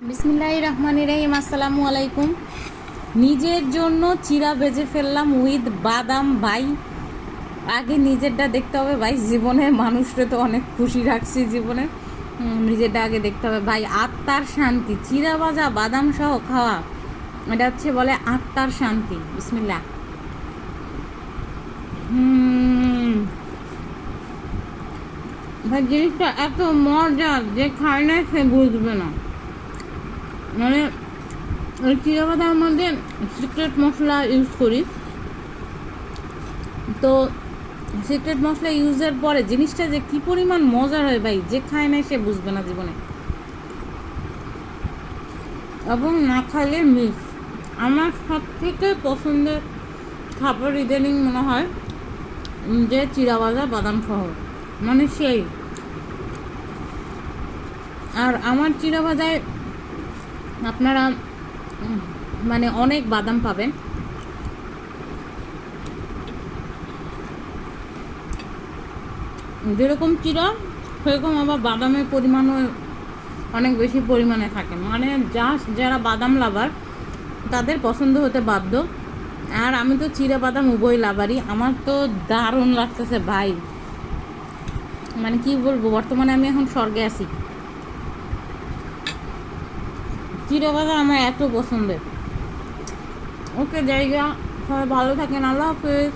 বিসমিল্লাহ রহমান রহিম, আসসালামু আলাইকুম। নিজের জন্য চিরা বেজে ফেললাম উইথ বাদাম, ভাই। আগে নিজেরটা দেখতে হবে, ভাই। জীবনে মানুষকে তো অনেক খুশি রাখছি জীবনে। নিজেরটা আগে দেখতে হবে, ভাই। আত্মার শান্তি, চিরা ভাজা বাদাম সহ খাওয়া। এটা হচ্ছে বলে আত্মার শান্তি। বিসমিল্লা ভাই, জিনিসটা এত মজা যে খায় না সে বুঝবে না। মানে ওই চিরা বাদামের মধ্যে সিক্রেট মশলা ইউজ করি। তো সিক্রেট মশলা ইউজের পরে জিনিসটা যে কি পরিমাণ মজার হয় ভাই, যে খায় না সে বুঝবে না জীবনে। এবং না খাইলে মিস আমার সব থেকে পছন্দের খাবার ইদানিং মনে হয় যে চিরা ভাজা বাদাম সহ মানে সেই। আর আমার চিরা ভাজায় আপনারা মানে অনেক বাদাম পাবেন। যেরকম চিরা, সেরকম আবার বাদামের পরিমাণও অনেক বেশি পরিমাণে থাকে। মানে যা যারা বাদাম লাভার তাদের পছন্দ হতে বাধ্য। আর আমি তো চিরা বাদাম উভয় লাভারই আমার তো দারুণ লাগতেছে ভাই। মানে কি বলব, বর্তমানে আমি এখন স্বর্গে আছি। চিরবাদা আমার এত পছন্দের। ওকে জায়গা সবাই ভালো থাকেন আল্লাহ হাফেজ।